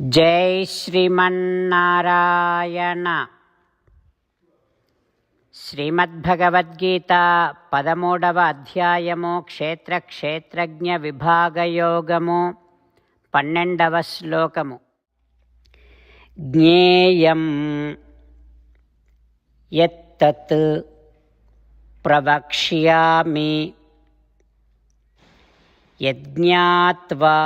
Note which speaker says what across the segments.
Speaker 1: జై శ్రీమన్నారాయణ. శ్రీమద్భగవద్గీత పదమూడవ అధ్యాయము క్షేత్ర క్షేత్రజ్ఞ విభాగయోగము పన్నెండవ శ్లోకము. జ్ఞేయం ఎత్తత్ ప్రవక్ష్యామి యజ్ఞాత్వా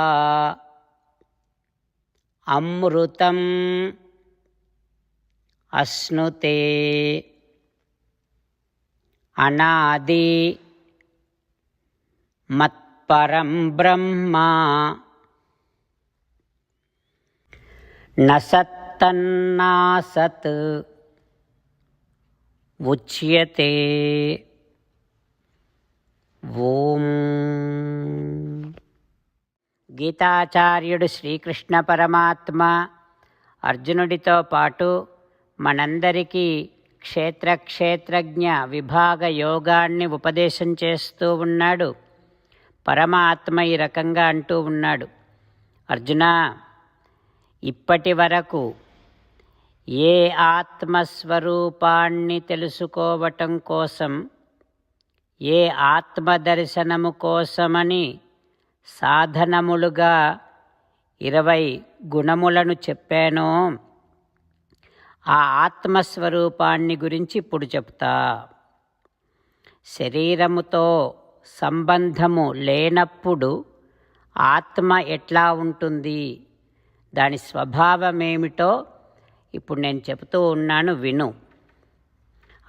Speaker 1: అమృతం అశ్నుతే అనాది మత్పరం బ్రహ్మ నసత్తన్నాసత్ ఉచ్యతే. ఓం. గీతాచార్యుడు శ్రీకృష్ణ పరమాత్మ అర్జునుడితో పాటు మనందరికీ క్షేత్ర క్షేత్రజ్ఞ విభాగ యోగాన్ని ఉపదేశం చేస్తూ ఉన్నాడు. పరమాత్మ ఈ రకంగా అంటూ ఉన్నాడు. అర్జున ఇప్పటి వరకు ఏ ఆత్మస్వరూపాన్ని తెలుసుకోవటం కోసం ఏ ఆత్మదర్శనము కోసమని సాధనములుగా ఇరవై గుణములను చెప్పానో. ఆ ఆత్మస్వరూపాన్ని గురించి ఇప్పుడు చెప్తా. శరీరముతో సంబంధము లేనప్పుడు ఆత్మ ఎట్లా ఉంటుంది? దాని స్వభావం ఏమిటో ఇప్పుడు నేను చెబుతూ ఉన్నాను విను.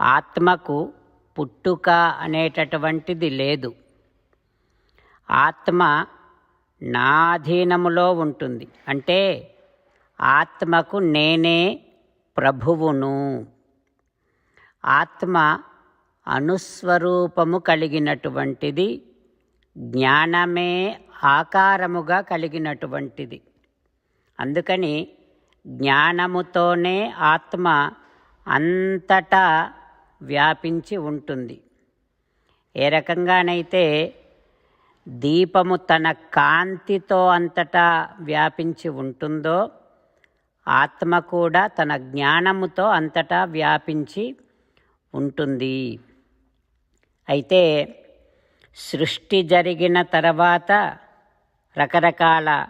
Speaker 1: ఆత్మకు పుట్టుక అనేటటువంటిది లేదు. ఆత్మ నాధీనములో ఉంటుంది. అంటే ఆత్మకు నేనే ప్రభువును. ఆత్మ అనుస్వరూపము కలిగినటువంటిది జ్ఞానమే ఆకారముగా కలిగినటువంటిది. అందుకని జ్ఞానముతోనే ఆత్మ అంతటా వ్యాపించి ఉంటుంది. ఏ రకంగానైతే దీపము తన కాంతితో అంతటా వ్యాపించి ఉంటుందో ఆత్మ కూడా తన జ్ఞానముతో అంతటా వ్యాపించి ఉంటుంది. అయితే సృష్టి జరిగిన తర్వాత రకరకాల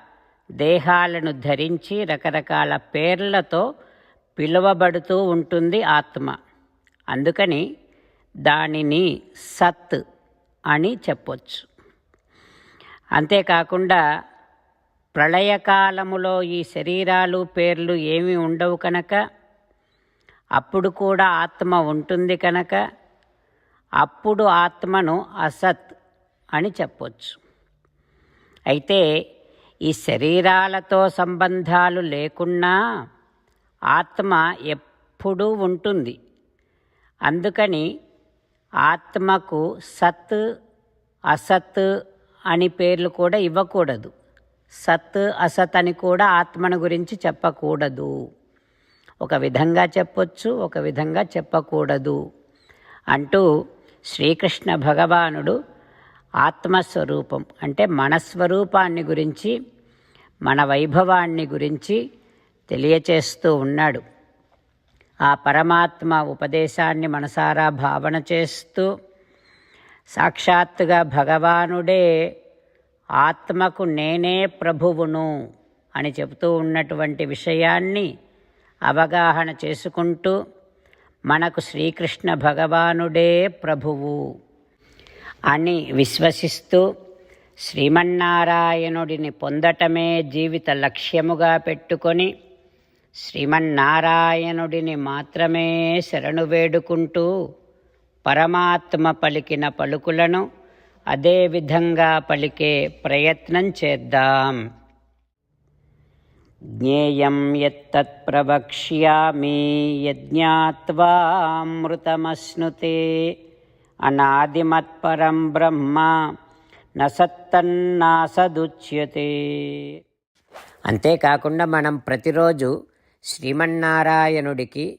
Speaker 1: దేహాలను ధరించి రకరకాల పేర్లతో పిలువబడుతూ ఉంటుంది ఆత్మ. అందుకని దానిని సత్ అని చెప్పొచ్చు. అంతేకాకుండా ప్రళయకాలములో ఈ శరీరాలు పేర్లు ఏమీ ఉండవు కనుక అప్పుడు కూడా ఆత్మ ఉంటుంది కనుక అప్పుడు ఆత్మను అసత్ అని చెప్పొచ్చు. అయితే ఈ శరీరాలతో సంబంధాలు లేకున్నా ఆత్మ ఎప్పుడూ ఉంటుంది. అందుకని ఆత్మకు సత్ అసత్ అని పేర్లు కూడా ఇవ్వకూడదు. సత్ అసత్ అని కూడా ఆత్మను గురించి చెప్పకూడదు. ఒక విధంగా చెప్పొచ్చు ఒక విధంగా చెప్పకూడదు. అంటూ శ్రీకృష్ణ భగవానుడు ఆత్మస్వరూపం అంటే మన స్వరూపాన్ని గురించి మన వైభవాన్ని గురించి తెలియచేస్తూ ఉన్నాడు. ఆ పరమాత్మ ఉపదేశాన్ని మనసారా భావన చేస్తూ సాక్షాత్తుగా భగవానుడే ఆత్మకు నేనే ప్రభువును అని చెబుతూ ఉన్నటువంటి విషయాన్ని అవగాహన చేసుకుంటూ మనకు శ్రీకృష్ణ భగవానుడే ప్రభువు అని విశ్వసిస్తూ శ్రీమన్నారాయణుడిని పొందటమే జీవిత లక్ష్యముగా పెట్టుకొని శ్రీమన్నారాయణుడిని మాత్రమే శరణు వేడుకుంటూ పరమాత్మ పలికిన పలుకులను అదే విధంగా పలికే ప్రయత్నం చేద్దాం. జ్ఞేయం ఎత్తత్ ప్రవక్ష్యామి యజ్ఞాత్వామృతమశ్నుతే అనాదిమత్పరం బ్రహ్మ నసత్తన్నాసదుచ్యతే. అంతేకాకుండా మనం ప్రతిరోజు శ్రీమన్నారాయణుడికి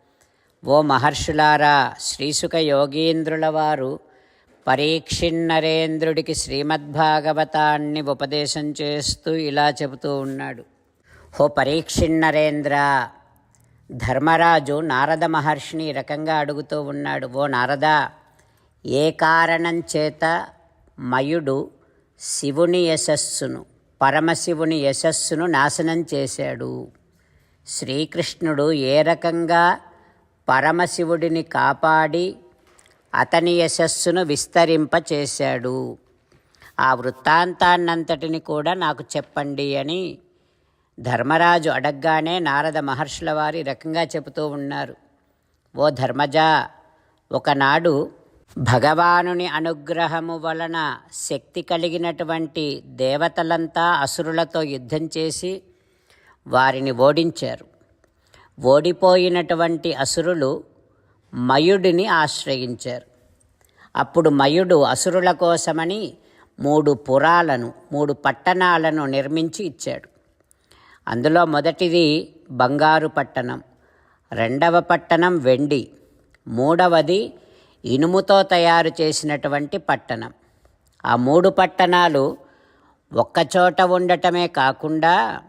Speaker 1: ఓ మహర్షులారా శ్రీసుక యోగీంద్రుల వారు పరీక్షిన్నరేంద్రుడికి శ్రీమద్భాగవతాన్ని ఉపదేశం చేస్తూ ఇలా చెబుతూ ఉన్నాడు. హో పరీక్షిన్నరేంద్ర ధర్మరాజు నారద మహర్షిని ఈ రకంగా అడుగుతూ ఉన్నాడు. ఓ నారద ఏ కారణం చేత మయుడు శివుని యశస్సును పరమశివుని యశస్సును నాశనం చేశాడు? శ్రీకృష్ణుడు ఏ రకంగా పరమశివుడిని కాపాడి అతని యశస్సును విస్తరింపచేశాడు. ఆ వృత్తాంతాన్నంతటిని కూడా నాకు చెప్పండి అని ధర్మరాజు అడగ్గానే నారద మహర్షుల వారి రకంగా చెబుతూ ఉన్నారు. ఓ ధర్మజ ఒకనాడు భగవానుని అనుగ్రహము వలన శక్తి కలిగినటువంటి దేవతలంతా అసురులతో యుద్ధం చేసి వారిని ఓడించారు. ఓడిపోయినటువంటి అసురులు మయుడిని ఆశ్రయించారు. అప్పుడు మయుడు అసురుల కోసమని మూడు పురాలను మూడు పట్టణాలను నిర్మించి ఇచ్చాడు. అందులో మొదటిది బంగారు పట్టణం రెండవ పట్టణం వెండి మూడవది ఇనుముతో తయారు చేసినటువంటి పట్టణం. ఆ మూడు పట్టణాలు ఒక్కచోట ఉండటమే కాకుండా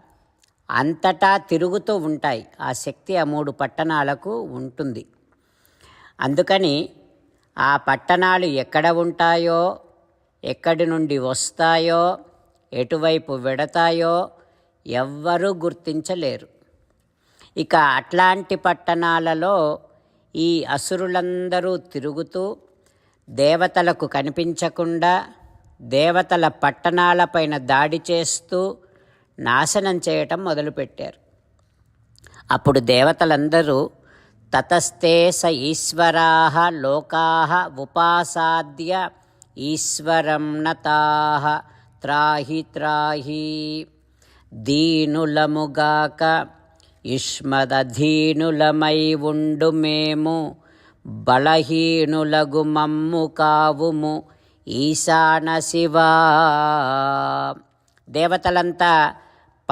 Speaker 1: అంతటా తిరుగుతూ ఉంటాయి. ఆ శక్తి ఆ మూడు పట్టణాలకు ఉంటుంది. అందుకని ఆ పట్టణాలు ఎక్కడ ఉంటాయో ఎక్కడి నుండి వస్తాయో ఎటువైపు వెడతాయో ఎవ్వరూ గుర్తించలేరు. ఇక అట్లాంటి పట్టణాలలో ఈ అసురులందరూ తిరుగుతూ దేవతలకు కనిపించకుండా దేవతల పట్టణాలపైన దాడి చేస్తూ నాశనం చేయటం మొదలుపెట్టారు. అప్పుడు దేవతలందరూ తతస్తే స ఈశ్వరా లోకా ఉపాసాద్య ఈశ్వరం నతా త్రాహి త్రాహి దీనులముగాక యుష్మదధీనులమై ఉండు మేము బలహీనులగు మమ్ము కావుము ఈశాన శివా. దేవతలంతా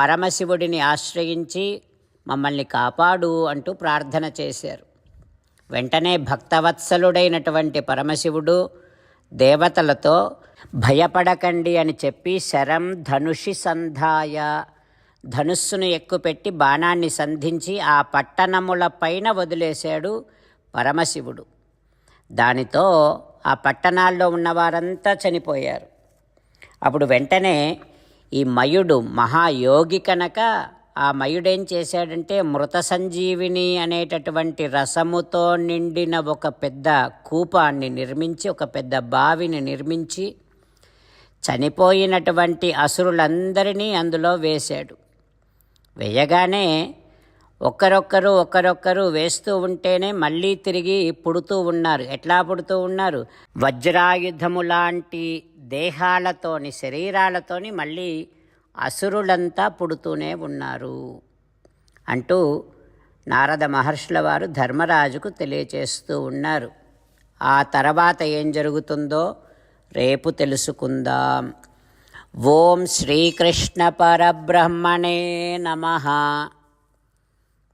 Speaker 1: పరమశివుడిని ఆశ్రయించి మమ్మల్ని కాపాడు అంటూ ప్రార్థన చేశారు. వెంటనే భక్తవత్సలుడైనటువంటి పరమశివుడు దేవతలతో భయపడకండి అని చెప్పి శరం ధనుషి సంధాయ ధనుస్సును ఎక్కుపెట్టి బాణాన్ని సంధించి ఆ పట్టణముల పైన వదిలేశాడు పరమశివుడు. దానితో ఆ పట్టణాల్లో ఉన్నవారంతా చనిపోయారు. అప్పుడు వెంటనే ఈ మయుడు మహాయోగి కనుక ఆ మయుడేం చేశాడంటే మృత సంజీవిని అనేటటువంటి రసముతో నిండిన ఒక పెద్ద కూపాన్ని నిర్మించి ఒక పెద్ద బావిని నిర్మించి చనిపోయినటువంటి అసురులందరినీ అందులో వేశాడు. వేయగానే ఒక్కరొక్కరు ఒక్కరొక్కరు వేస్తూ ఉంటేనే మళ్ళీ తిరిగి పుడుతూ ఉన్నారు. ఎట్లా పుడుతూ ఉన్నారు? వజ్రాయుధము లాంటి దేహాలతోని శరీరాలతోని మళ్ళీ అసురులంతా పుడుతూనే ఉన్నారు. అంటూ నారద మహర్షుల వారు ధర్మరాజుకు తెలియచేస్తూ ఉన్నారు. ఆ తర్వాత ఏం జరుగుతుందో రేపు తెలుసుకుందాం. ఓం శ్రీకృష్ణ పరబ్రహ్మణే నమ.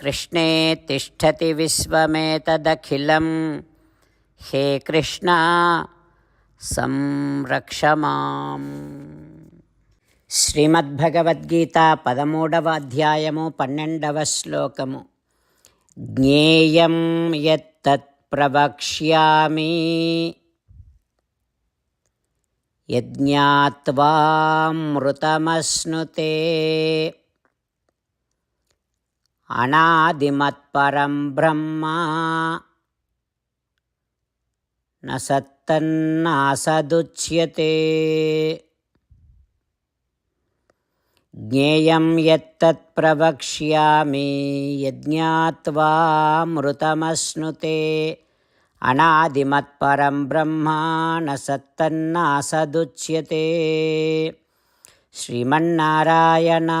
Speaker 1: కృష్ణే తిష్టతి విశ్వమేతదఖిలం. హే కృష్ణ సంరక్షమాం శ్రీమద్భగవద్గీత పదమూడవ అధ్యాయము పన్నెండవ శ్లోకము. జ్ఞేయం యత్తత్ ప్రవక్ష్యామి. యజ్ఞాత్వామృతమశ్నుతే. अनादिमत्परं ब्रह्मा। न सत्तन्नासदुच्यते। ज्ञेयं यत्तत् प्रवक्ष्यामि यज्ञात्वा मृतमश्नुते। अनादिमत्परं ब्रह्मा न सत्तन्नासदुच्यते। श्रीमन्नारायणा।